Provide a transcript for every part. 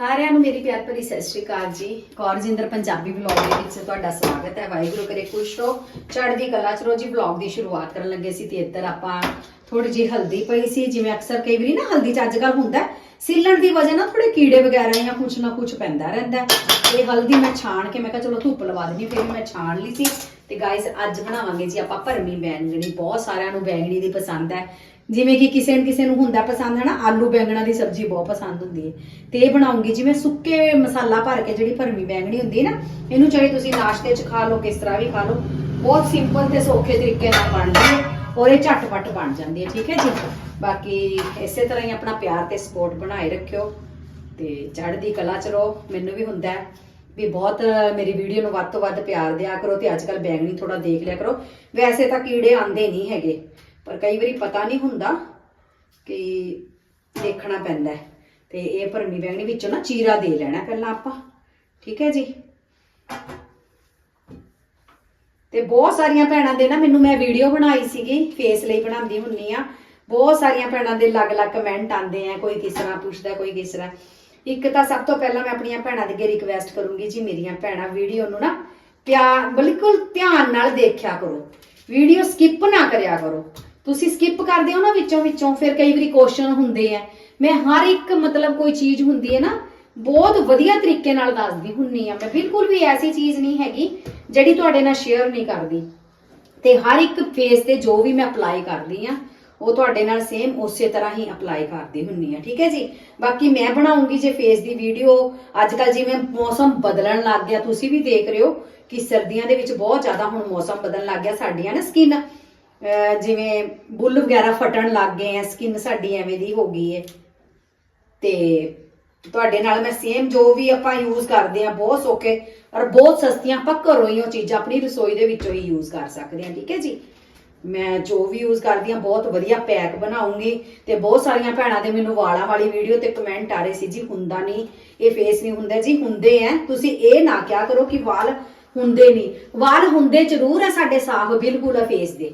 ਸਾਰਿਆਂ ਨੂੰ ਮੇਰੀ ਪਿਆਰ ਭਰੀ ਸਤਿ ਸ਼੍ਰੀ ਅਕਾਲ ਜੀ। ਕੌਰਜਿੰਦਰ ਪੰਜਾਬੀ ਵਲੌਗ ਦੇ ਵਿੱਚ ਤੁਹਾਡਾ ਸਵਾਗਤ ਹੈ। ਵਾਹਿਗੁਰੂ ਕਰੇ ਖੁਸ਼ ਰਹੋ। ਚੜ੍ਹਦੀ ਕਲਾ ਚ ਰਹੋ ਜੀ ਵਲੌਗ ਦੀ ਸ਼ੁਰੂਆਤ ਕਰਨ ਲੱਗੇ ਸੀ ਤੇ ਇੱਧਰ ਆਪਾਂ ਥੋੜੀ ਜਿਹੀ ਹਲਦੀ ਪਈ ਸੀ ਜਿਵੇਂ ਅਕਸਰ ਕਈ ਵਾਰੀ ਨਾ ਹਲਦੀ ਚ ਅੱਜ ਕੱਲ ਹੁੰਦਾ ਹੈ, ਦੀ ਵਜ੍ਹਾ ਨਾਲ ਥੋੜੇ ਕੀੜੇ ਵਗੈਰਾ ਜਾਂ ਕੁਛ ਨਾ ਕੁਛ ਪੈਂਦਾ ਰਹਿੰਦਾ ਹੈ। ਇਹ ਹਲਦੀ ਮੈਂ ਛਾਣ ਕੇ ਮੈਂ ਕਿਹਾ ਚਲੋ ਧੁੱਪ ਲਵਾ ਦਿੰਦੀ ਹਾਂ, ਫਿਰ ਮੈਂ ਛਾਣ ਲਈ ਸੀ। ਤੇ ਗਾਇਸ ਅੱਜ ਬਣਾਵਾਂਗੇ ਜੀ ਆਪਾਂ ਭਰਮੀ ਬੈਂਗਣੀ ਬਹੁਤ ਸਾਰਿਆਂ ਨੂੰ ਬੈਂਗਣੀ ਦੀ ਪਸੰਦ ਹੈ। ਜਿਵੇਂ ਕਿ ਕਿਸੇ ਨੂੰ ਕਿਸੇ ਨੂੰ ਹੁੰਦਾ ਪਸੰਦ ਹੈ ਨਾ, ਆਲੂ ਬੈਂਗਣਾ ਦੀ ਸਬਜ਼ੀ ਬਹੁਤ ਪਸੰਦ ਹੁੰਦੀ ਹੈ। ਤੇ ਇਹ ਬਣਾਉਂਗੀ ਜਿਵੇਂ ਸੁੱਕੇ ਮਸਾਲਾ ਭਰ ਕੇ ਜਿਹੜੀ ਭਰਮੀ ਬੈਂਗਣੀ ਹੁੰਦੀ ਹੈ ਨਾ, ਇਹਨੂੰ ਚਾਹੇ ਤੁਸੀਂ ਨਾਸ਼ਤੇ 'ਚ ਖਾ ਲਓ, ਕਿਸ ਤਰ੍ਹਾਂ ਵੀ ਖਾ ਲਓ, ਬਹੁਤ ਸਿੰਪਲ ਤੇ ਸੌਖੇ ਤਰੀਕੇ ਨਾਲ ਬਣਦੀ ਹੈ ਔਰ ਇਹ ਝਟਪਟ ਬਣ ਜਾਂਦੀ ਹੈ, ਠੀਕ ਹੈ ਜੀ? ਬਾਕੀ ਇਸੇ ਤਰ੍ਹਾਂ ਹੀ ਆਪਣਾ ਪਿਆਰ ਤੇ ਸਪੋਰਟ ਬਣਾਏ ਰੱਖਿਓ ਤੇ ਚੜ੍ਹਦੀ ਕਲਾ ਚ ਰਹੋ, ਮੈਨੂੰ ਵੀ ਹੁੰਦਾ ਹੈ। ਵੀ ਬਹੁਤ ਮੇਰੀ ਵੀਡੀਓ ਨੂੰ ਵੱਧ ਤੋਂ ਵੱਧ ਪਿਆਰ ਦਿਆ ਕਰੋ ਤੇ ਅੱਜ ਕੱਲ ਬੈਂਗਣੀ ਥੋੜਾ ਦੇਖ ਲਿਆ ਕਰੋ। ਵੈਸੇ ਤਾਂ ਕੀੜੇ ਆਂਦੇ ਨਹੀਂ ਹੈਗੇ, ਪਰ ਕਈ ਵਾਰੀ ਪਤਾ ਨਹੀਂ ਹੁੰਦਾ ਕਿ ਦੇਖਣਾ ਪੈਂਦਾ ਤੇ ਇਹ ਭਰਮੀ ਬੈਂਗਣੀ ਵਿੱਚੋਂ ਨਾ ਚੀਰਾ ਦੇ ਲੈਣਾ ਪਹਿਲਾਂ ਆਪਾਂ, ਠੀਕ ਹੈ ਜੀ? ਤੇ ਬਹੁਤ ਸਾਰੀਆਂ ਭੈਣਾਂ ਦੇ ਨਾ, ਮੈਨੂੰ ਮੈਂ ਵੀਡੀਓ ਬਣਾਈ ਸੀਗੀ ਫੇਸ ਲਈ ਬਣਾਉਂਦੀ ਹੁੰਨੀ ਆ ਬਹੁਤ ਸਾਰੀਆਂ ਭੈਣਾਂ ਦੇ ਅਲੱਗ-ਅਲੱਗ ਕਮੈਂਟ ਆਉਂਦੇ ਆ, ਕੋਈ ਕਿਸ ਤਰ੍ਹਾਂ ਪੁੱਛਦਾ, ਕੋਈ ਕਿਸ ਤਰ੍ਹਾਂ। ਇੱਕ ਤਾਂ ਸਭ ਤੋਂ ਪਹਿਲਾਂ ਮੈਂ ਆਪਣੀਆਂ ਭੈਣਾਂ ਦੇ ਅੱਗੇ ਰਿਕਵੈਸਟ ਕਰੂੰਗੀ ਜੀ, ਮੇਰੀਆਂ ਭੈਣਾਂ ਵੀਡੀਓ ਨੂੰ ਨਾ ਪਿਆਰ ਬਿਲਕੁਲ ਧਿਆਨ ਨਾਲ ਦੇਖਿਆ ਕਰੋ। ਵੀਡੀਓ ਸਕਿਪ ਨਾ ਕਰਿਆ ਕਰੋ। ਤੁਸੀਂ ਸਕਿਪ ਕਰਦੇ ਹੋ ਨਾ ਵਿੱਚੋਂ ਵਿੱਚੋਂ, ਫਿਰ ਕਈ ਵਾਰੀ ਕੁਐਸਚਨ ਹੁੰਦੇ ਆ। ਮੈਂ ਹਰ ਇੱਕ ਮਤਲਬ ਕੋਈ ਚੀਜ਼ ਹੁੰਦੀ ਹੈ ਨਾ, ਬਹੁਤ ਵਧੀਆ ਤਰੀਕੇ ਨਾਲ ਦੱਸਦੀ ਹੁੰਨੀ ਆ। ਮੈਂ ਬਿਲਕੁਲ ਵੀ ਐਸੀ ਚੀਜ਼ ਨਹੀਂ ਹੈਗੀ ਜਿਹੜੀ ਤੁਹਾਡੇ ਨਾਲ ਸ਼ੇਅਰ ਨਹੀਂ ਕਰਦੀ। ਤੇ ਹਰ ਇੱਕ ਫੇਸ ਤੇ ਜੋ ਵੀ ਮੈਂ ਅਪਲਾਈ ਕਰਦੀ ਆ ਉਹ ਤੁਹਾਡੇ ਨਾਲ ਸੇਮ ਉਸੇ ਤਰ੍ਹਾਂ ਹੀ ਅਪਲਾਈ ਕਰਦੀ ਹੁੰਨੀ ਆ, ਠੀਕ ਹੈ ਜੀ? ਬਾਕੀ ਮੈਂ ਬਣਾਉਂਗੀ ਜੇ ਫੇਸ ਦੀ ਵੀਡੀਓ ਅੱਜ ਕੱਲ ਜਿਵੇਂ ਮੌਸਮ ਬਦਲਣ ਲੱਗ ਗਿਆ, ਤੁਸੀਂ ਵੀ ਦੇਖ ਰਹੇ ਹੋ ਕਿ ਸਰਦੀਆਂ ਦੇ ਵਿੱਚ ਬਹੁਤ ਜ਼ਿਆਦਾ ਹੁਣ ਮੌਸਮ ਬਦਲਣ ਲੱਗ ਗਿਆ ਸਾਡੀਆਂ ਨਾ ਸਕਿਨ ਜਿਵੇਂ ਬੁੱਲ ਵਗੈਰਾ ਫਟਣ ਲੱਗ ਗਏ ਆ ਸਕਿਨ ਸਾਡੀ ਐਵੇਂ ਦੀ ਹੋ ਗਈ ਹੈ ਤੇ ਤੁਹਾਡੇ ਨਾਲ ਮੈਂ ਸੇਮ ਜੋ ਵੀ ਆਪਾਂ ਯੂਜ਼ ਕਰਦੇ ਆ, ਬਹੁਤ ਸੌਖੇ ਔਰ ਬਹੁਤ ਸਸਤੀਆਂ ਆਪਾਂ ਘਰੋਂ ਹੀ ਉਹ ਚੀਜ਼ਾਂ ਆਪਣੀ ਰਸੋਈ ਦੇ ਵਿੱਚੋਂ ਹੀ ਯੂਜ਼ ਕਰ ਸਕਦੇ ਆ, ਠੀਕ ਹੈ ਜੀ? ਮੈਂ ਜੋ ਵੀ ਯੂਜ਼ ਕਰਦੀ ਆ ਬਹੁਤ ਵਧੀਆ ਪੈਕ ਬਣਾਉਂਗੀ ਤੇ ਬਹੁਤ ਸਾਰੀਆਂ ਭੈਣਾਂ ਦੇ ਮੈਨੂੰ ਵਾਲਾਂ ਵਾਲੀ ਵੀਡੀਓ ਤੇ ਕਮੈਂਟ ਆ ਰਹੇ ਸੀ, ਜੀ ਹੁੰਦਾ ਨਹੀਂ, ਇਹ ਫੇਸ ਨਹੀਂ ਹੁੰਦਾ, ਜੀ ਹੁੰਦੇ ਆ ਤੁਸੀਂ ਇਹ ਨਾ ਕਿਹਾ ਕਰੋ ਕਿ ਵਾਲ ਹੁੰਦੇ ਨਹੀਂ। ਵਾਲ ਹੁੰਦੇ ਜ਼ਰੂਰ ਆ ਸਾਡੇ ਸਾਫ਼ ਬਿਲਕੁਲ ਆ ਫੇਸ ਦੇ।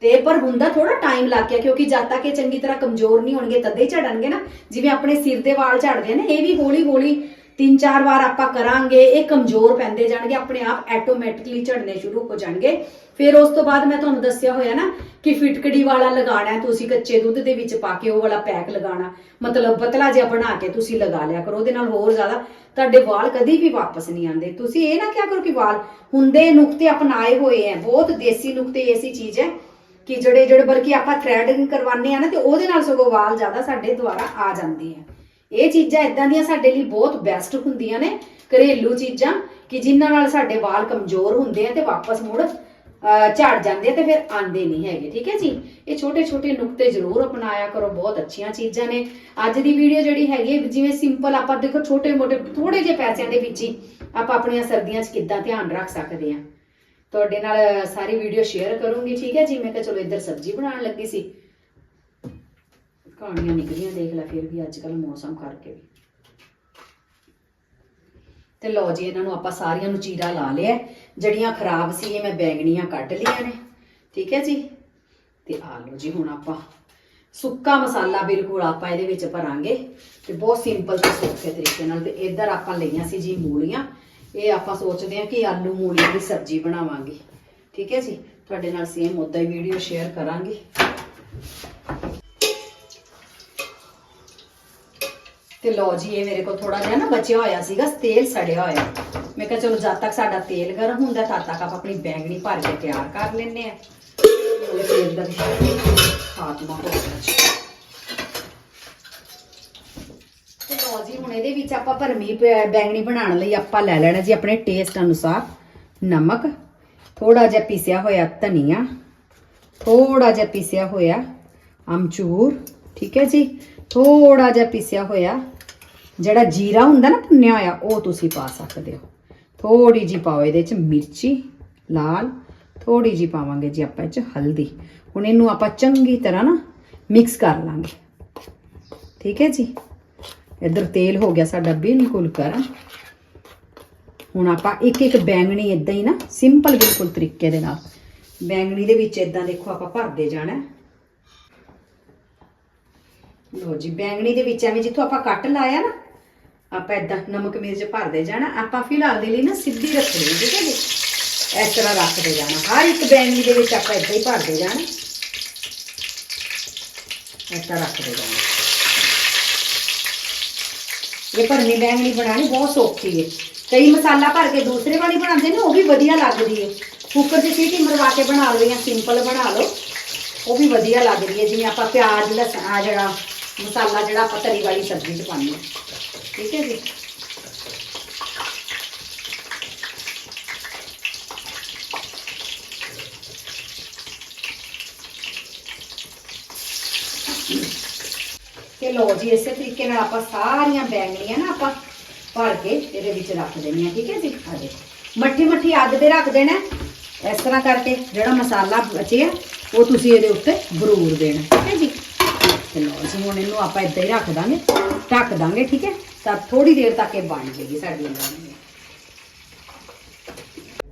ਤੇ ਪਰ ਹੁੰਦਾ ਥੋੜਾ ਟਾਈਮ ਲੱਗ ਗਿਆ, ਕਿਉਂਕਿ ਜਦ ਤੱਕ ਇਹ ਚੰਗੀ ਤਰ੍ਹਾਂ ਕਮਜ਼ੋਰ ਨਹੀਂ ਹੋਣਗੇ, ਤਦੇ ਹੀ ਝੜਨਗੇ ਨਾ। ਜਿਵੇਂ ਆਪਣੇ ਸਿਰ ਦੇ ਵਾਲ ਝੜਦੇ ਨੇ, ਇਹ ਵੀ ਹੌਲੀ ਹੌਲੀ ਤਿੰਨ ਚਾਰ ਵਾਰ ਆਪਾਂ ਕਰਾਂਗੇ, ਇਹ ਕਮਜ਼ੋਰ ਪੈਂਦੇ ਜਾਣਗੇ, ਆਪਣੇ ਆਪ ਆਟੋਮੈਟਿਕਲੀ ਝੜਨੇ ਸ਼ੁਰੂ ਹੋ ਜਾਣਗੇ। ਫਿਰ ਉਸ ਤੋਂ ਬਾਅਦ ਮੈਂ ਤੁਹਾਨੂੰ ਦੱਸਿਆ ਹੋਇਆ ਨਾ ਕਿ ਫਿਟਕੜੀ ਵਾਲਾ ਲਗਾਉਣਾ ਹੈ, ਤੁਸੀਂ ਕੱਚੇ ਦੁੱਧ ਦੇ ਵਿੱਚ ਪਾ ਕੇ ਉਹ ਵਾਲਾ ਪੈਕ ਲਗਾਉਣਾ। ਮਤਲਬ ਪਤਲਾ ਜਿਹਾ ਬਣਾ ਕੇ ਤੁਸੀਂ ਲਗਾ ਲਿਆ ਕਰੋ, ਉਹਦੇ ਨਾਲ ਹੋਰ ਜ਼ਿਆਦਾ ਤੁਹਾਡੇ ਵਾਲ ਕਦੀ ਵੀ ਵਾਪਸ ਨਹੀਂ ਆਉਂਦੇ। ਤੁਸੀਂ ਇਹ ਨਾ ਕਿਹਾ ਕਰੋ ਕਿ ਵਾਲ ਹੁੰਦੇ ਨੁਕਤੇ ਅਪਣਾਏ ਹੋਏ ਹੈ, ਬਹੁਤ ਦੇਸੀ ਨੁਕਤੇ ਐਸੀ ਚੀਜ਼ ਹੈ ਕਿ ਜਿਹੜੇ ਜਿਹੜੇ ਬਲਕਿ ਆਪਾਂ ਥ੍ਰੈਡਿੰਗ ਕਰਵਾਉਂਦੇ ਆ ਨਾ, ਤੇ ਉਹਦੇ ਨਾਲ ਸਗੋਂ ਵਾਲ ਜ਼ਿਆਦਾ ਸਾਡੇ ਦੁਆਰਾ ਆ ਜਾਂਦੇ ਆ ਇਹ ਚੀਜ਼ਾਂ ਇਦਾਂ ਦੀਆਂ ਸਾਡੇ ਲਈ ਬਹੁਤ ਬੈਸਟ ਹੁੰਦੀਆਂ ਨੇ, ਘਰੇਲੂ ਚੀਜ਼ਾਂ ਕਿ ਜਿਨ੍ਹਾਂ ਨਾਲ ਸਾਡੇ ਵਾਲ ਕਮਜ਼ੋਰ ਹੁੰਦੇ ਆ ਤੇ ਵਾਪਸ ਮੁੜ ਝੜ ਜਾਂਦੇ ਤੇ ਫਿਰ ਆਂਦੇ ਨਹੀਂ ਹੈਗੇ ਠੀਕ ਹੈ ਜੀ? ਇਹ ਛੋਟੇ ਛੋਟੇ ਨੁਕਤੇ ਜ਼ਰੂਰ ਅਪਣਾਇਆ ਕਰੋ ਬਹੁਤ ਅੱਛੀਆਂ ਚੀਜ਼ਾਂ ਨੇ। ਅੱਜ ਦੀ ਵੀਡੀਓ ਜਿਹੜੀ ਹੈਗੀ ਹੈ, ਜਿਵੇਂ ਸਿੰਪਲ ਆਪਾਂ ਦੇਖੋ ਛੋਟੇ ਮੋਟੇ ਥੋੜੇ ਜਿਹੇ ਪੈਸਿਆਂ ਦੇ ਵਿੱਚ ਹੀ ਆਪਾਂ ਆਪਣੀਆਂ ਸਰਦੀਆਂ 'ਚ ਕਿੱਦਾਂ ਧਿਆਨ ਰੱਖ ਸਕਦੇ ਆ ਤੁਹਾਡੇ ਨਾਲ ਸਾਰੀ ਵੀਡੀਓ ਸ਼ੇਅਰ ਕਰੂੰਗੀ ਠੀਕ ਹੈ ਜੀ? ਮੈਂ ਕਿਹਾ ਚਲੋ ਇੱਧਰ ਸਬਜ਼ੀ ਬਣਾਉਣ ਲੱਗੀ ਸੀ। ਕਹਾਣੀਆਂ ਨਿਕਲੀਆਂ ਦੇਖ ਲੈ ਫਿਰ ਵੀ ਅੱਜ ਕੱਲ ਮੌਸਮ ਕਰਕੇ ਵੀ। ਤੇ ਲਓ ਜੀ, ਇਹਨਾਂ ਨੂੰ ਆਪਾਂ ਸਾਰੀਆਂ ਨੂੰ ਚੀਰਾ ਲਾ ਲਿਆ। ਜਿਹੜੀਆਂ ਖਰਾਬ ਸੀ, ਇਹ ਮੈਂ ਬੈਗਣੀਆਂ ਕੱਢ ਲਈਆਂ ਨੇ। ਠੀਕ ਹੈ ਜੀ? ਤੇ ਆ ਲਓ ਜੀ, ਹੁਣ ਆਪਾਂ ਸੁੱਕਾ ਮਸਾਲਾ ਬਿਲਕੁਲ ਆਪਾਂ ਇਹਦੇ ਵਿੱਚ ਭਰਾਂਗੇ ਤੇ ਬਹੁਤ ਸਿੰਪਲ ਤੇ ਸੌਖੇ ਤਰੀਕੇ ਨਾਲ ਤੇ ਇੱਧਰ ਆਪਾਂ ਲਈਆਂ ਸੀ ਜੀ ਮੂਲੀਆਂ। ਇਹ ਆਪਾਂ ਸੋਚਦੇ ਹਾਂ ਕਿ ਆਲੂ ਮੂਲੀਆਂ ਦੀ ਸਬਜ਼ੀ ਬਣਾਵਾਂਗੇ। ਠੀਕ ਹੈ ਜੀ? ਤੁਹਾਡੇ ਨਾਲ ਸੇਮ ਉਦਾਂ ਹੀ ਵੀਡੀਓ ਸ਼ੇਅਰ ਕਰਾਂਗੇ। ਤੇ ਲਓ ਜੀ, ਇਹ ਮੇਰੇ ਕੋਲ ਥੋੜਾ ਜਿਹਾ ਨਾ ਬਚਿਆ ਹੋਇਆ ਸੀਗਾ, ਤੇਲ ਸੜਿਆ ਹੋਇਆ। ਮੈਂ ਕਿਹਾ ਚਲੋ ਜਦ ਤੱਕ ਸਾਡਾ ਤੇਲ ਗਰਮ ਹੁੰਦਾ, ਤਦ ਤੱਕ ਆਪਾਂ ਆਪਣੀ ਬੈਂਗਣੀ ਭਰ ਕੇ ਤਿਆਰ ਕਰ ਲੈਨੇ ਆ ਉਹਦੇ ਤੇਲ ਦਾ ਖਾਤਮਾ ਹੋ ਗਿਆ ਤੇ ਲਓ ਜੀ, ਹੁਣ ਇਹਦੇ ਵਿੱਚ ਆਪਾਂ ਭਰਮੀ ਪ- ਬੈਂਗਣੀ ਬਣਾਉਣ ਲਈ ਆਪਾਂ ਲੈ ਲੈਣਾ ਜੀ ਆਪਣੇ ਟੇਸਟ ਅਨੁਸਾਰ। ਨਮਕ ਥੋੜਾ ਜਿਹਾ ਪੀਸਿਆ ਹੋਇਆ ਧਨੀਆ ਥੋੜਾ ਜਿਹਾ ਪੀਸਿਆ ਹੋਇਆ ਅਮਚੂਰ, ਠੀਕ ਹੈ ਜੀ? ਥੋੜਾ ਜਿਹਾ ਪੀਸਿਆ ਹੋਇਆ ਜਿਹੜਾ ਜੀਰਾ ਹੁੰਦਾ ਨਾ ਭੁੰਨਿਆ ਹੋਇਆ, ਉਹ ਤੁਸੀਂ ਪਾ ਸਕਦੇ ਹੋ। ਥੋੜੀ ਜੀ ਪਾਓ ਇਹਦੇ ਚ ਮਿਰਚੀ, ਲਾਲ ਥੋੜੀ ਜੀ ਪਾਵਾਂਗੇ ਜੀ ਆਪਾਂ ਇਹ ਚ ਹਲਦੀ। ਹੁਣ ਇਹਨੂੰ ਆਪਾਂ ਚੰਗੀ ਤਰ੍ਹਾਂ ਨਾ ਮਿਕਸ ਕਰ ਲਾਂਗੇ। ਠੀਕ ਹੈ ਜੀ? ਇੱਧਰ ਤੇਲ ਹੋ ਗਿਆ ਸਾਡਾ ਬਿਲਕੁਲ ਗਰਮ। ਹੁਣ ਆਪਾਂ ਇੱਕ ਇੱਕ ਬੈਂਗਣੀ ਇਦਾਂ ਹੀ ਨਾ, ਸਿੰਪਲ ਬਿਲਕੁਲ ਤਰੀਕੇ ਦੇ ਨਾਲ। ਬੈਂਗਣੀ ਦੇ ਵਿੱਚ ਇਦਾਂ ਦੇਖੋ ਆਪਾਂ ਭਰਦੇ ਜਾਣਾ। ਲੋ ਜੀ, ਬੈਂਗਣੀ ਦੇ ਵਿੱਚ ਐਵੇਂ ਜਿੱਥੋਂ ਆਪਾਂ ਕੱਟ ਲਾਇਆ ਨਾ ਆਪਾਂ ਇਦਾਂ ਨਮਕ ਮਿਰਚ ਭਰਦੇ ਜਾਣਾ ਆਪਾਂ ਫਿਲਹਾਲ ਦੇ ਲਈ ਨਾ ਸਿੱਧੀ ਰੱਖਣੀ ਹੈ, ਠੀਕ ਹੈ ਜੀ? ਇਸ ਤਰ੍ਹਾਂ ਰੱਖਦੇ ਜਾਣਾ ਹਰ ਇੱਕ ਬੈਂਗਣੀ ਦੇ ਵਿੱਚ ਆਪਾਂ ਇਦਾਂ ਹੀ ਭਰਦੇ ਜਾਣਾ। ਇਸ ਤਰ੍ਹਾਂ ਰੱਖਦੇ ਜਾਣਾ। ਇਹ ਭਰਨੀ ਬੈਂਗਣੀ ਬਣਾਣੀ ਬਹੁਤ ਸੌਖੀ ਹੈ। ਕਈ ਮਸਾਲਾ ਭਰ ਕੇ ਦੂਸਰੇ ਵਾਲੀ ਬਣਾਉਂਦੇ ਨੇ ਉਹ ਵੀ ਵਧੀਆ ਲੱਗਦੀ ਹੈ। ਕੁੱਕਰ 'ਚ ਸੀਟੀ ਮਰਵਾ ਕੇ ਬਣਾ ਲਓ ਜਾਂ ਸਿੰਪਲ ਬਣਾ ਲਓ ਉਹ ਵੀ ਵਧੀਆ ਲੱਗਦੀ ਹੈ। ਜਿਵੇਂ ਆਪਾਂ ਪਿਆਜ਼ ਲਸਣ ਆ ਜਿਹੜਾ ਮਸਾਲਾ ਜਿਹੜਾ ਆਪਾਂ ਤਰੀ ਵਾਲੀ ਸਬਜ਼ੀ 'ਚ ਪਾਉਂਦੇ ਹਾਂ। ਠੀਕ ਹੈ ਜੀ। ਤੇ ਲੋ ਜੀ, ਇਸੇ ਤਰੀਕੇ ਨਾਲ ਆਪਾਂ ਸਾਰੀਆਂ ਬੈਂਗਣੀਆਂ ਨਾ ਆਪਾਂ ਭਰ ਕੇ ਇਹਦੇ ਵਿੱਚ ਰੱਖ ਦੇਣੀਆਂ ਠੀਕ ਹੈ ਜੀ। ਆ ਦੇਖੋ, ਮੱਠੀ ਮੱਠੀ ਅੱਗ ਤੇ ਰੱਖ ਦੇਣਾ ਇਸ ਤਰ੍ਹਾਂ ਕਰਕੇ ਜਿਹੜਾ ਮਸਾਲਾ ਬਚਿਆ, ਉਹ ਤੁਸੀਂ ਇਹਦੇ ਉੱਤੇ ਬਰੂਰ ਦੇਣਾ, ਠੀਕ ਹੈ ਜੀ। ਤੇ ਲੋ ਜੀ, ਹੁਣ ਇਹਨੂੰ ਆਪਾਂ ਇੱਦਾਂ ਹੀ ਰੱਖ ਦਾਂਗੇ, ਢੱਕ ਦਾਂਗੇ, ਠੀਕ ਹੈ। ਤਾਂ ਥੋੜੀ ਦੇਰ ਤੱਕ ਇਹ ਬਣ ਜਾਏਗੀ ਸਾਡੀ ਬੈਂਗਣੀ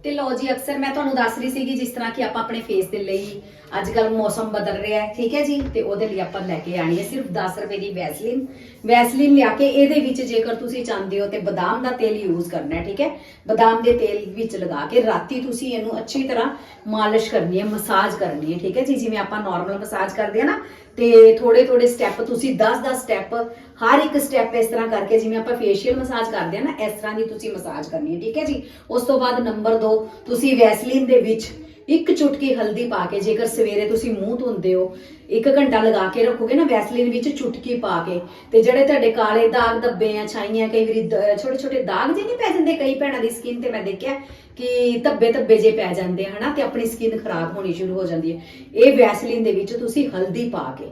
ਤੇ ਲੋ ਜੀ, ਅਕਸਰ ਮੈਂ ਤੁਹਾਨੂੰ ਦੱਸ ਰਹੀ ਸੀਗੀ ਜਿਸ ਤਰ੍ਹਾਂ ਕਿ ਆਪਾਂ ਆਪਣੇ ਫੇਸ ਦੇ ਲਈ ਅੱਜ ਕੱਲ ਮੌਸਮ ਬਦਲ ਰਿਹਾ ਹੈ, ਠੀਕ ਹੈ ਜੀ? ਤੇ ਉਹਦੇ ਲਈ ਆਪਾਂ ਲੈ ਕੇ ਆਣੀ ਹੈ ਸਿਰਫ 10 ਰੁਪਏ ਦੀ ਵੈਸਲੀਨ। ਵੈਸਲੀਨ ਲਿਆ ਕੇ ਇਹਦੇ ਵਿੱਚ ਜੇਕਰ ਤੁਸੀਂ ਚਾਹੁੰਦੇ ਹੋ ਤੇ ਬਦਾਮ ਦਾ ਤੇਲ ਯੂਜ਼ ਕਰਨਾ ਹੈ, ਠੀਕ ਹੈ? ਬਦਾਮ ਦੇ ਤੇਲ ਵਿੱਚ ਲਗਾ ਕੇ ਰਾਤੀ ਤੁਸੀਂ ਇਹਨੂੰ ਅੱਛੀ ਤਰ੍ਹਾਂ ਮਾਲਿਸ਼ ਕਰਨੀ ਹੈ, ਮਸਾਜ ਕਰਨੀ ਹੈ, ਠੀਕ ਹੈ ਜੀ? ਜਿਵੇਂ ਆਪਾਂ ਨਾਰਮਲ ਮਸਾਜ ਕਰਦੇ ਆ ਨਾ, ਤੇ ਥੋੜੇ ਥੋੜੇ ਸਟੈਪ ਤੁਸੀਂ 10-10 ਸਟੈਪ ਹਰ ਇੱਕ ਸਟੈਪ ਇਸ ਤਰ੍ਹਾਂ ਕਰਕੇ ਜਿਵੇਂ ਆਪਾਂ ਫੇਸ਼ੀਅਲ ਮਸਾਜ ਕਰਦੇ ਆ ਨਾ, ਇਸ ਤਰ੍ਹਾਂ ਦੀ ਤੁਸੀਂ ਮਸਾਜ ਕਰਨੀ ਹੈ, ਠੀਕ ਹੈ ਜੀ? ਉਸ ਤੋਂ ਬਾਅਦ ਨੰਬਰ 2 ਤੁਸੀਂ ਵੈਸਲੀਨ ਦੇ ਵਿੱਚ ਇੱਕ ਚੁਟਕੀ ਹਲਦੀ ਪਾ ਕੇ, ਜੇਕਰ ਸਵੇਰੇ ਤੁਸੀਂ ਮੂੰਹ ਧੋਂਦੇ ਹੋ, ਇੱਕ ਘੰਟਾ ਲਗਾ ਕੇ ਰੱਖੋਗੇ ਨਾ ਵੈਸਲੀਨ ਵਿੱਚ ਚੁਟਕੀ ਪਾ ਕੇ, ਤੇ ਜਿਹੜੇ ਤੁਹਾਡੇ ਕਾਲੇ ਦਾਗ ਧੱਬੇ ਆ, ਛਾਈਆਂ, ਕਈ ਵਾਰੀ ਛੋਟੇ ਛੋਟੇ ਦਾਗ ਜੇ ਨਹੀਂ ਪੈ ਜਾਂਦੇ, ਕਈ ਭੈਣਾਂ ਦੀ ਸਕਿਨ ਤੇ ਮੈਂ ਦੇਖਿਆ ਕਿ ਧੱਬੇ ਧੱਬੇ ਜੇ ਪੈ ਜਾਂਦੇ ਆ, ਹਨਾ, ਤੇ ਆਪਣੀ ਸਕਿਨ ਖਰਾਬ ਹੋਣੀ ਸ਼ੁਰੂ ਹੋ ਜਾਂਦੀ ਹੈ। ਇਹ ਵੈਸਲੀਨ ਦੇ ਵਿੱਚ ਤੁਸੀਂ ਹਲਦੀ ਪਾ ਕੇ,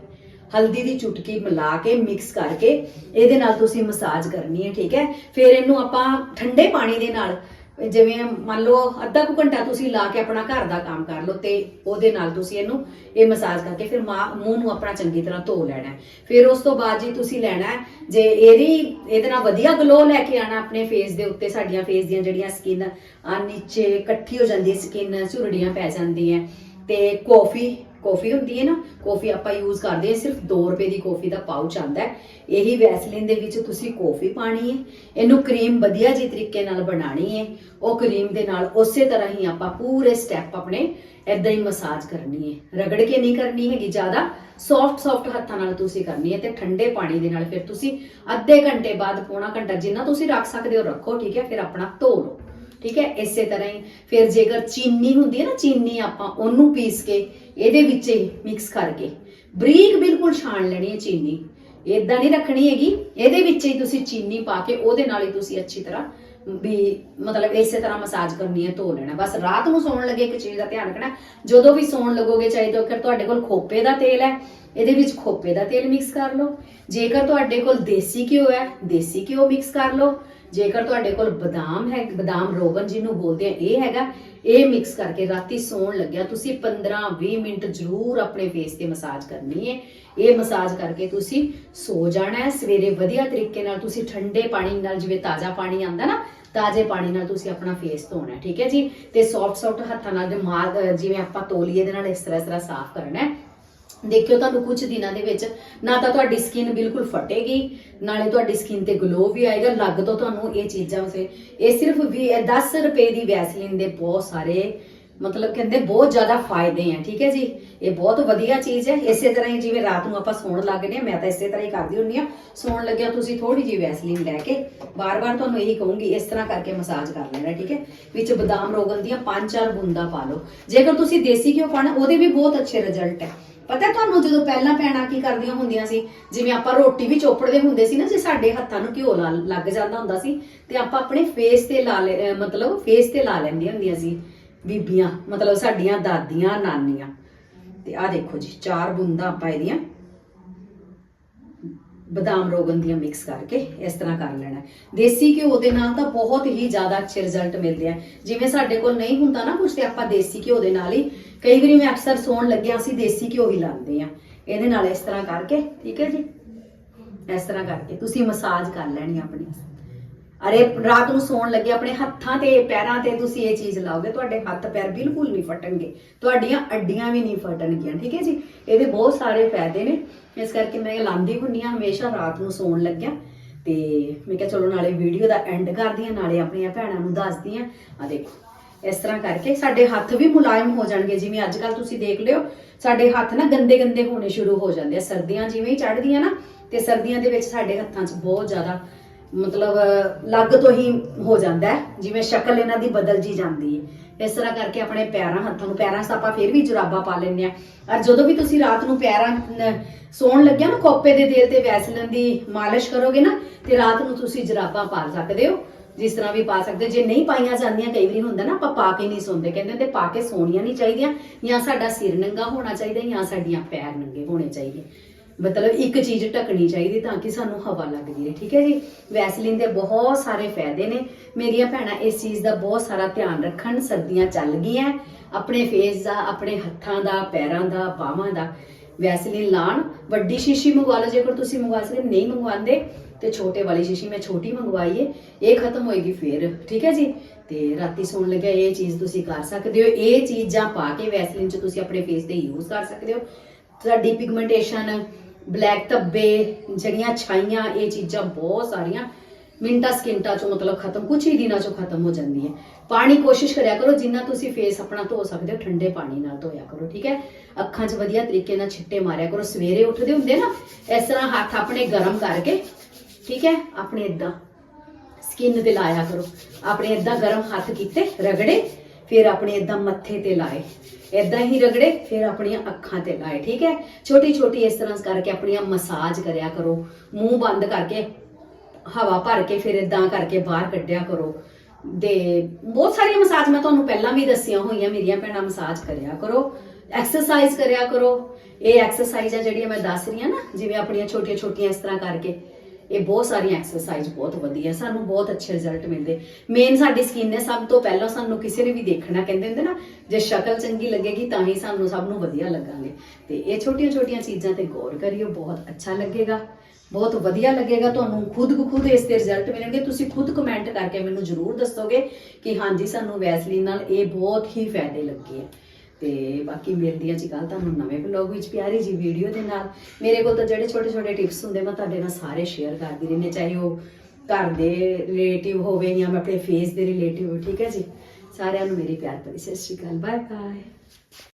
ਹਲਦੀ ਦੀ ਚੁਟਕੀ ਮਿਲਾ ਕੇ ਮਿਕਸ ਕਰਕੇ, ਇਹਦੇ ਨਾਲ ਤੁਸੀਂ ਮਸਾਜ ਕਰਨੀ ਹੈ, ਠੀਕ ਹੈ? ਫਿਰ ਇਹਨੂੰ ਆਪਾਂ ਠੰਡੇ ਪਾਣੀ ਦੇ ਨਾਲ ਜਿਵੇਂ ਮੰਨ ਲਓ ਅੱਧਾ ਕੁ ਘੰਟਾ ਤੁਸੀਂ ਲਾ ਕੇ ਆਪਣਾ ਘਰ ਦਾ ਕੰਮ ਕਰ ਲਓ ਤੇ ਉਹਦੇ ਨਾਲ ਤੁਸੀਂ ਇਹਨੂੰ ਇਹ ਮਸਾਜ ਕਰਕੇ ਫਿਰ ਮੂੰਹ ਨੂੰ ਆਪਣਾ ਚੰਗੀ ਤਰ੍ਹਾਂ ਧੋ ਲੈਣਾ ਫਿਰ ਉਸ ਤੋਂ ਬਾਅਦ ਜੀ ਤੁਸੀਂ ਲੈਣਾ ਜੇ ਇਹਦੀ, ਇਹਦੇ ਨਾਲ ਵਧੀਆ ਗਲੋ ਲੈ ਕੇ ਆਣਾ ਆਪਣੇ ਫੇਸ ਦੇ ਉੱਤੇ, ਸਾਡੀਆਂ ਫੇਸ ਦੀਆਂ ਜਿਹੜੀਆਂ ਸਕਿਨ ਆ, ਨੀਚੇ ਇਕੱਠੀ ਹੋ ਜਾਂਦੀ ਹੈ ਸਕਿਨ ਝੁਰੜੀਆਂ ਪੈ ਜਾਂਦੀਆਂ ਤੇ ਕੌਫੀ ਕੌਫੀ ਹੁੰਦੀ ਹੈ ਨਾ ਕੌਫੀ ਆਪਾਂ ਯੂਜ਼ ਕਰਦੇ ਹਾਂ, ਸਿਰਫ 2 ਰੁਪਏ ਦੀ ਕੌਫੀ ਦਾ ਪਾਊਚ ਆਂਦਾ ਹੈ। ਇਹੀ ਵੈਸਲੀਨ ਦੇ ਵਿੱਚ ਤੁਸੀਂ ਕੌਫੀ ਪਾਣੀ ਹੈ, ਇਹਨੂੰ ਕਰੀਮ ਵਧੀਆ ਜੀ ਤਰੀਕੇ ਨਾਲ ਬਣਾਣੀ ਹੈ। ਉਹ ਕਰੀਮ ਦੇ ਨਾਲ ਉਸੇ ਤਰ੍ਹਾਂ ਹੀ ਆਪਾਂ ਪੂਰੇ ਸਟੈਪ ਆਪਣੇ ਏਦਾਂ ਹੀ ਮਸਾਜ ਕਰਨੀ ਹੈ। ਰਗੜ ਕੇ ਨਹੀਂ ਕਰਨੀ ਹੈਗੀ ਜ਼ਿਆਦਾ ਸੌਫਟ ਸੌਫਟ ਹੱਥਾਂ ਨਾਲ ਤੁਸੀਂ ਕਰਨੀ ਹੈ ਤੇ ਠੰਡੇ ਪਾਣੀ ਦੇ ਨਾਲ ਫਿਰ ਤੁਸੀਂ ਅੱਧੇ ਘੰਟੇ ਬਾਅਦ, ਪੌਣਾ ਘੰਟਾ ਜਿੰਨਾ ਤੁਸੀਂ ਰੱਖ ਸਕਦੇ ਹੋ ਰੱਖੋ, ਠੀਕ ਹੈ, ਫਿਰ ਆਪਣਾ ਧੋ ਲਓ। ਠੀਕ ਹੈ, ਇਸੇ ਤਰ੍ਹਾਂ ਹੀ ਫਿਰ ਜੇਕਰ ਚੀਨੀ ਹੁੰਦੀ ਹੈ ਨਾ, ਚੀਨੀ ਆਪਾਂ ਉਹਨੂੰ ਪੀਸ ਕੇ ਇਹਦੇ ਵਿੱਚ ਹੀ ਮਿਕਸ ਕਰਕੇ। ਬਰੀਕ ਬਿਲਕੁਲ ਛਾਣ ਲੈਣੀ ਹੈ ਚੀਨੀ। ਇਦਾਂ ਨਹੀਂ ਰੱਖਣੀ ਹੈਗੀ। ਇਹਦੇ ਵਿੱਚ ਹੀ ਤੁਸੀਂ ਚੀਨੀ ਪਾ ਕੇ ਉਹਦੇ ਨਾਲ ਹੀ ਤੁਸੀਂ ਅੱਛੀ ਤਰ੍ਹਾਂ ਵੀ ਮਤਲਬ ਇਸੇ ਤਰ੍ਹਾਂ ਮਸਾਜ ਕਰਨੀ ਹੈ, ਧੋ ਲੈਣਾ। ਬਸ ਰਾਤ ਨੂੰ ਸੌਣ ਲੱਗੇ ਇੱਕ ਚੀਜ਼ ਦਾ ਧਿਆਨ ਰੱਖਣਾ। ਜਦੋਂ ਵੀ ਸੌਣ ਲੱਗੋਗੇ ਚਾਹੇ ਤਾਂ ਫਿਰ ਤੁਹਾਡੇ ਕੋਲ ਖੋਪੇ ਦਾ ਤੇਲ ਹੈ, ਇਹਦੇ ਵਿੱਚ ਖੋਪੇ ਦਾ ਤੇਲ ਮਿਕਸ ਕਰ ਲਓ। ਜੇਕਰ ਤੁਹਾਡੇ ਕੋਲ ਦੇਸੀ ਘਿਓ ਹੈ, ਦੇਸੀ ਘਿਓ ਮਿਕਸ ਕਰ ਲਓ। ਜੇਕਰ ਤੁਹਾਡੇ ਕੋਲ ਬਦਾਮ ਹੈ, ਬਦਾਮ ਰੋਗਨ ਜਿਹਨੂੰ ਬੋਲਦੇ ਆ, ਇਹ ਹੈਗਾ, ਇਹ ਮਿਕਸ ਕਰਕੇ ਰਾਤੀ ਸੌਣ ਲੱਗਿਆ, ਤੁਸੀਂ 15-20 ਮਿੰਟ ਜ਼ਰੂਰ ਆਪਣੇ ਫੇਸ ਤੇ ਮਸਾਜ ਕਰਨੀ ਹੈ। ਇਹ ਮਸਾਜ ਕਰਕੇ ਤੁਸੀਂ ਸੋ ਜਾਣਾ ਹੈ। ਸਵੇਰੇ ਵਧੀਆ ਤਰੀਕੇ ਨਾਲ ਤੁਸੀਂ ਠੰਡੇ ਪਾਣੀ ਨਾਲ, ਜਿਵੇਂ ਤਾਜ਼ਾ ਪਾਣੀ ਆਂਦਾ ਨਾ, ਤਾਜ਼ੇ ਪਾਣੀ ਨਾਲ ਤੁਸੀਂ ਆਪਣਾ ਫੇਸ ਧੋਣਾ ਠੀਕ ਹੈ ਜੀ? ਤੇ ਸੌਫਟ ਸੌਫਟ ਹੱਥਾਂ ਨਾਲ ਦਿਮਾਗ ਅਹ ਜਿਵੇਂ ਆਪਾਂ ਤੋਲੀਏ ਦੇ ਨਾਲ ਇਸ ਤਰ੍ਹਾਂ ਇਸ ਤਰ੍ਹਾਂ ਸਾਫ਼ ਕਰਨਾ ਹੈ। ਦੇਖਿਓ ਤੁਹਾਨੂੰ ਕੁਝ ਦਿਨਾਂ ਦੇ ਵਿੱਚ ਨਾ ਤਾਂ ਤੁਹਾਡੀ ਸਕਿਨ ਬਿਲਕੁਲ ਫਟੇਗੀ, ਨਾਲੇ ਤੁਹਾਡੀ ਸਕਿਨ ਤੇ ਗਲੋ ਵੀ ਆਏਗਾ, ਲੱਗ ਤੋਂ ਤੁਹਾਨੂੰ ਇਹ ਚੀਜ਼ਾਂ ਸੇ ਇਹ ਸਿਰਫ ਵੀ 10 ਰੁਪਏ ਦੀ ਵੈਸਲੀਨ ਦੇ ਬਹੁਤ ਸਾਰੇ, ਮਤਲਬ ਕਹਿੰਦੇ ਬਹੁਤ ਜ਼ਿਆਦਾ ਫਾਇਦੇ ਆ, ਠੀਕ ਹੈ ਜੀ? ਇਹ ਬਹੁਤ ਵਧੀਆ ਚੀਜ਼ ਹੈ। ਇਸੇ ਤਰ੍ਹਾਂ ਹੀ ਜਿਵੇਂ ਰਾਤ ਨੂੰ ਆਪਾਂ ਸੌਣ ਲੱਗਦੇ ਆ ਮੈਂ ਤਾਂ ਇਸੇ ਤਰ੍ਹਾਂ ਹੀ ਕਰਦੀ ਹੁੰਨੀ ਆ ਸੌਣ ਲੱਗਿਆ ਤੁਸੀਂ ਥੋੜੀ ਜਿਹੀ ਵੈਸਲੀਨ ਲੈ ਕੇ ਬਾਰ-ਬਾਰ ਤੁਹਾਨੂੰ ਇਹੀ ਕਹੂੰਗੀ, ਇਸ ਤਰ੍ਹਾਂ ਕਰਕੇ ਮਸਾਜ ਕਰ ਲੈਣਾ, ਠੀਕ ਹੈ? ਵਿੱਚ ਬਦਾਮ ਰੋਗਨ ਦੀਆਂ 5-4 ਬੂੰਦਾਂ ਪਾ ਲਓ। ਜੇਕਰ ਤੁਸੀਂ ਦੇਸੀ ਘਿਓ ਪਾਣਾ ਉਹਦੇ ਵੀ ਬਹੁਤ ਅੱਛੇ ਰਿਜ਼ਲਟ ਹੈ। ਪਤਾ ਤੁਹਾਨੂੰ ਜਦੋਂ ਪਹਿਲਾਂ ਭੈਣਾਂ ਕੀ ਕਰਦੀਆਂ ਹੁੰਦੀਆਂ ਸੀ? ਜਿਵੇਂ ਆਪਾਂ ਰੋਟੀ ਵੀ ਚੋਪੜਦੇ ਹੁੰਦੇ ਸੀ ਨਾ, ਜੇ ਸਾਡੇ ਹੱਥਾਂ ਨੂੰ ਘਿਓ ਲਾ- ਲੱਗ ਜਾਂਦਾ ਹੁੰਦਾ ਸੀ, ਤੇ ਆਪਾਂ ਆਪਣੇ ਫੇਸ ਤੇ ਲਾ ਲੈ ਅਹ ਮਤਲਬ ਫੇਸ ਤੇ ਲਾ ਲੈਂਦੀਆਂ ਹੁੰਦੀਆਂ ਸੀ, ਬੀਬੀਆਂ, ਮਤਲਬ ਸਾਡੀਆਂ ਦਾਦੀਆਂ, ਨਾਨੀਆਂ। ਤੇ ਆਹ ਦੇਖੋ ਜੀ, ਚਾਰ ਬੂੰਦਾਂ ਆਪਾਂ ਇਹਦੀਆਂ ਬਦਾਮ ਰੋਗਨ ਦੀਆਂ ਮਿਕਸ ਕਰਕੇ ਇਸ ਤਰ੍ਹਾਂ ਕਰ ਲੈਣਾ। ਹੈ। ਦੇਸੀ ਘਿਓ ਦੇ ਨਾਲ ਤਾਂ ਬਹੁਤ ਹੀ ਜ਼ਿਆਦਾ ਅੱਛੇ ਰਿਜ਼ਲਟ ਮਿਲਦੇ ਆ। ਜਿਵੇਂ ਸਾਡੇ ਕੋਲ ਨਹੀਂ ਹੁੰਦਾ ਨਾ ਕੁਝ ਤੇ ਆਪਾਂ ਦੇਸੀ ਘਿਓ ਦੇ ਨਾਲ ਹੀ ਕਈ ਵਾਰੀ ਮੈਂ ਅਕਸਰ ਸੌਣ ਲੱਗਿਆ, ਅਸੀਂ ਦੇਸੀ ਘਿਓ ਹੀ ਲਾਉਂਦੇ ਆ ਇਹਦੇ ਨਾਲ ਇਸ ਤਰ੍ਹਾਂ ਕਰਕੇ, ਠੀਕ ਹੈ ਜੀ? ਇਸ ਤਰ੍ਹਾਂ ਕਰਕੇ। ਤੁਸੀਂ ਮਸਾਜ ਕਰ ਲੈਣੀ ਆਪਣੀ। ਅਰੇ, ਰਾਤ ਨੂੰ ਸੌਣ ਲੱਗੇ, ਆਪਣੇ ਹੱਥਾਂ ਤੇ, ਪੈਰਾਂ ਤੇ ਤੁਸੀਂ ਇਹ ਚੀਜ਼ ਲਾਓਗੇ, ਤੁਹਾਡੇ ਹੱਥ ਪੈਰ ਬਿਲਕੁਲ ਨਹੀਂ ਫਟਣਗੇ। ਤੁਹਾਡੀਆਂ ਅੱਡੀਆਂ ਵੀ ਨਹੀਂ ਫਟਣਗੀਆਂ, ਠੀਕ ਹੈ ਜੀ? ਇਹਦੇ ਬਹੁਤ ਸਾਰੇ ਫਾਇਦੇ ਨੇ। ਇਸ ਕਰਕੇ ਮੈਂ ਇਹ ਲਾਉਂਦੀ ਹੁੰਨੀ ਆ ਹਮੇਸ਼ਾ ਰਾਤ ਨੂੰ ਸੌਣ ਲੱਗਿਆ। ਤੇ ਮੈਂ ਕਿਹਾ, ਚਲੋ ਨਾਲੇ ਵੀਡੀਓ ਦਾ ਐਂਡ ਕਰਦੀ ਆ ਨਾਲੇ ਆਪਣੀਆਂ ਭੈਣਾਂ ਨੂੰ ਦੱਸਦੀ ਆ ਆ ਦੇਖੋ। ਇਸ ਤਰ੍ਹਾਂ ਕਰਕੇ ਸਾਡੇ ਹੱਥ ਵੀ ਮੁਲਾਇਮ ਹੋ ਜਾਣਗੇ, ਜਿਵੇਂ ਅੱਜ ਕੱਲ ਤੁਸੀਂ ਦੇਖ ਲਿਓ, ਸਾਡੇ ਹੱਥ ਨਾ ਗੰਦੇ ਗੰਦੇ ਹੋਣੇ ਸ਼ੁਰੂ ਹੋ ਜਾਂਦੇ ਆ। ਸਰਦੀਆਂ ਜਿਵੇਂ ਹੀ ਚੜ੍ਹਦੀਆਂ ਨਾ, ਤੇ ਸਰਦੀਆਂ ਦੇ ਵਿੱਚ ਸਾਡੇ ਹੱਥਾਂ 'ਚ ਬਹੁਤ ਜ਼ਿਆਦਾ ਮਤਲਬ ਲੱਗ ਤੋਂ ਹੀ ਹੋ ਜਾਂਦਾ ਹੈ, ਜਿਵੇਂ ਸ਼ਕਲ ਇਹਨਾਂ ਦੀ ਬਦਲ ਜੀ ਜਾਂਦੀ ਹੈ। ਇਸ ਤਰ੍ਹਾਂ ਕਰਕੇ ਆਪਣੇ ਪੈਰਾਂ ਹੱਥਾਂ ਨੂੰ, ਪੈਰਾਂ 'ਚ ਆਪਾਂ ਫਿਰ ਵੀ ਜੁਰਾਬਾਂ ਪਾ ਲੈਂਦੇ ਆ ਔਰ ਜਦੋਂ ਵੀ ਤੁਸੀਂ ਰਾਤ ਨੂੰ ਪੈਰਾਂ ਨ- ਸੌਣ ਲੱਗਿਆ ਨਾ ਕੋਪੇ ਦੇ ਤੇਲ ਤੇ ਵੈਸਲਿਨ ਦੀ ਮਾਲਿਸ਼ ਕਰੋਗੇ ਨਾ, ਤੇ ਰਾਤ ਨੂੰ ਤੁਸੀਂ ਜੁਰਾਬਾਂ ਪਾ ਸਕਦੇ ਹੋ। ਜਿਸ ਤਰ੍ਹਾਂ ਵੀ ਪਾ ਸਕਦੇ। ਜੇ ਨਹੀਂ ਪਾਈਆਂ ਜਾਂਦੀਆਂ, ਕਈ ਵਾਰੀ ਹੁੰਦਾ ਨਾ, ਆਪਾਂ ਪਾ ਕੇ ਨਹੀਂ ਸੌਂਦੇ। ਕਹਿੰਦੇ ਤੇ ਪਾ ਕੇ ਸੋਣੀਆਂ ਨਹੀਂ ਚਾਹੀਦੀਆਂ। ਜਾਂ ਸਾਡਾ ਸਿਰ ਨੰਗਾ ਹੋਣਾ ਚਾਹੀਦਾ, ਜਾਂ ਸਾਡੀਆਂ ਪੈਰ ਨੰਗੇ ਹੋਣੇ ਚਾਹੀਦੇ। ਮਤਲਬ ਇੱਕ ਚੀਜ਼ ਢੱਕਣੀ ਚਾਹੀਦੀ ਤਾਂ ਕਿ ਸਾਨੂੰ ਹਵਾ ਲੱਗਦੀ ਰਹੇ ਠੀਕ ਹੈ ਜੀ? ਵੈਸਲੀਨ ਦੇ ਬਹੁਤ ਸਾਰੇ ਫਾਇਦੇ ਨੇ। ਮੇਰੀਆਂ ਭੈਣਾਂ ਇਸ ਚੀਜ਼ ਦਾ ਬਹੁਤ ਸਾਰਾ ਧਿਆਨ ਰੱਖਣ। ਸਰਦੀਆਂ ਚੱਲ ਗਈਆਂ। ਆਪਣੇ ਫੇਸ ਦਾ, ਆਪਣੇ ਹੱਥਾਂ ਦਾ, ਪੈਰਾਂ ਦਾ, ਬਾਹਾਂ ਦਾ ਵੈਸਲੀਨ ਲਾਣ। ਵੱਡੀ ਸ਼ੀਸ਼ੀ ਮੰਗਵਾ ਲਓ, ਜੇਕਰ ਤੁਸੀਂ ਮੰਗਵਾ ਸਕਦੇ, ਨਹੀਂ ਮੰਗਵਾਉਂਦੇ ਤੇ ਛੋਟੇ ਵਾਲੀ ਸ਼ੀਸ਼ੀ ਮੈਂ ਛੋਟੀ ਮੰਗਵਾਈ ਏ, ਇਹ ਖਤਮ ਹੋਏਗੀ ਫੇਰ, ਠੀਕ ਹੈ ਜੀ? ਤੇ ਰਾਤੀ ਸੌਣ ਲੱਗਿਆ, ਇਹ ਚੀਜ਼ ਤੁਸੀਂ ਕਰ ਸਕਦੇ ਹੋ। ਇਹ ਚੀਜ਼ਾਂ ਪਾ ਕੇ ਵੈਸਲਿਨ ਚ ਤੁਸੀਂ ਆਪਣੇ ਫੇਸ ਤੇ ਯੂਜ਼ ਕਰ ਸਕਦੇ ਹੋ। ਤੁਹਾਡੀ ਪਿਗਮੈਂਟੇਸ਼ਨ ਬਲੈਕ ਧੱਬੇ, ਜਿਹੜੀਆਂ ਛਾਈਆਂ, ਇਹ ਚੀਜ਼ਾਂ ਬਹੁਤ ਸਾਰੀਆਂ ਮਿੰਟਾਂ ਸਕਿੰਟਾਂ ਚੋਂ ਮਤਲਬ ਖਤਮ ਕੁਝ ਹੀ ਦਿਨਾਂ ਚੋਂ ਖਤਮ ਹੋ ਜਾਂਦੀ ਹੈ ਪਾਣੀ ਕੋਸ਼ਿਸ਼ ਕਰਿਆ ਕਰੋ, ਜਿੰਨਾ ਤੁਸੀਂ ਫੇਸ ਆਪਣਾ ਧੋ ਸਕਦੇ ਹੋ, ਠੰਡੇ ਪਾਣੀ ਨਾਲ ਧੋਇਆ ਕਰੋ, ਠੀਕ ਹੈ? ਅੱਖਾਂ 'ਚ ਵਧੀਆ ਤਰੀਕੇ ਨਾਲ ਛਿੱਟੇ ਮਾਰਿਆ ਕਰੋ। ਸਵੇਰੇ ਉੱਠਦੇ ਹੁੰਦੇ ਨਾ, ਇਸ ਤਰ੍ਹਾਂ ਹੱਥ ਆਪਣੇ ਗਰਮ ਕਰਕੇ ਠੀਕ ਹੈ? ਆਪਣੇ ਇਦਾਂ ਸਕਿਨ ਤੇ ਲਾਇਆ ਕਰੋ। ਆਪਣੇ ਇਦਾਂ ਗਰਮ ਹੱਥ ਕੀਤੇ, ਰਗੜੇ, ਫਿਰ ਆਪਣੇ ਇਦਾਂ ਮੱਥੇ ਤੇ ਲਾਏ। ਇਦਾਂ ਹੀ ਰਗੜੇ, ਫਿਰ ਆਪਣੀਆਂ ਅੱਖਾਂ ਤੇ ਲਾਏ, ਠੀਕ ਹੈ? ਛੋਟੀ ਛੋਟੀ ਇਸ ਤਰ੍ਹਾਂ ਕਰਕੇ ਆਪਣੀਆਂ ਮਸਾਜ ਕਰਿਆ ਕਰੋ। ਮੂੰਹ ਬੰਦ ਕਰਕੇ, ਹਵਾ ਭਰ ਕੇ ਫਿਰ ਇਦਾਂ ਕਰਕੇ ਬਾਹਰ ਕੱਢਿਆ ਕਰੋ। ਦੇ, ਬਹੁਤ ਸਾਰੀਆਂ ਮਸਾਜ ਮੈਂ ਤੁਹਾਨੂੰ ਪਹਿਲਾਂ ਵੀ ਦੱਸੀਆਂ ਹੋਈਆਂ, ਮੇਰੀਆਂ ਭੈਣਾਂ ਮਸਾਜ ਕਰਿਆ ਕਰੋ। ਐਕਸਰਸਾਈਜ਼ ਕਰਿਆ ਕਰੋ। ਇਹ ਐਕਸਰਸਾਈਜ਼ਾਂ ਜਿਹੜੀਆਂ ਮੈਂ ਦੱਸ ਰਹੀ ਹਾਂ ਨਾ, ਜਿਵੇਂ ਆਪਣੀਆਂ ਛੋਟੀਆਂ ਛੋਟੀਆਂ ਇਸ ਤਰ੍ਹਾਂ ਕਰਕੇ। ਇਹ ਬਹੁਤ ਸਾਰੀਆਂ ਐਕਸਰਸਾਈਜ਼ ਬਹੁਤ ਵਧੀਆ, ਸਾਨੂੰ ਬਹੁਤ ਅੱਛੇ ਰਿਜ਼ਲਟ ਮਿਲਦੇ। ਮੇਨ ਸਾਡੀ ਸਕਿਨ ਨੇ ਸਭ ਤੋਂ ਪਹਿਲਾਂ ਸਾਨੂੰ ਕਿਸੇ ਨੇ ਵੀ ਦੇਖਣਾ, ਕਹਿੰਦੇ ਹੁੰਦੇ ਨਾ, ਜੇ ਸ਼ਕਲ ਚੰਗੀ ਲੱਗੇਗੀ ਤਾਂ ਹੀ ਸਾਨੂੰ ਸਭ ਨੂੰ ਵਧੀਆ ਲੱਗਾਂਗੇ। ਤੇ ਇਹ ਛੋਟੀਆਂ ਛੋਟੀਆਂ ਚੀਜ਼ਾਂ ਤੇ ਗੌਰ ਕਰਿਓ, ਬਹੁਤ ਅੱਛਾ ਲੱਗੇਗਾ। ਬਹੁਤ ਵਧੀਆ ਲੱਗੇਗਾ, ਤੁਹਾਨੂੰ ਖੁਦ ਖੁਦ ਇਸ 'ਤੇ ਰਿਜ਼ਲਟ ਮਿਲਣਗੇ। ਤੁਸੀਂ ਖੁਦ ਕਮੈਂਟ ਕਰਕੇ ਮੈਨੂੰ ਜ਼ਰੂਰ ਦੱਸੋਗੇ ਕਿ ਹਾਂਜੀ, ਸਾਨੂੰ ਵੈਸਲੀਨ ਨਾਲ ਇਹ ਬਹੁਤ ਹੀ ਫਾਇਦੇ ਲੱਗੇ ਆ। ਤੇ ਬਾਕੀ ਮਿਲਦੀ ਹਾਂ ਜੀ ਕੱਲ ਤੁਹਾਨੂੰ ਨਵੇਂ ਵਲੌਗ ਵਿੱਚ ਪਿਆਰੀ ਜੀ ਵੀਡੀਓ ਦੇ ਨਾਲ। ਮੇਰੇ ਕੋਲ ਤਾਂ ਜਿਹੜੇ ਛੋਟੇ ਛੋਟੇ ਟਿਪਸ ਹੁੰਦੇ ਮੈਂ ਤੁਹਾਡੇ ਨਾਲ ਸਾਰੇ ਸ਼ੇਅਰ ਕਰਦੀ ਰਹਿੰਦੀ ਹਾਂ, ਚਾਹੇ ਉਹ ਘਰ ਦੇ ਰਿਲੇਟਿਵ ਹੋਵੇ ਜਾਂ ਮੈਂ ਆਪਣੇ ਫੇਸ ਦੇ ਰਿਲੇਟਿਵ ਠੀਕ ਹੈ ਜੀ? ਸਾਰਿਆਂ ਨੂੰ ਮੇਰੀ ਪਿਆਰ ਭਰੀ ਸਤਿ ਸ਼੍ਰੀ ਅਕਾਲ ਬਾਏ ਬਾਏ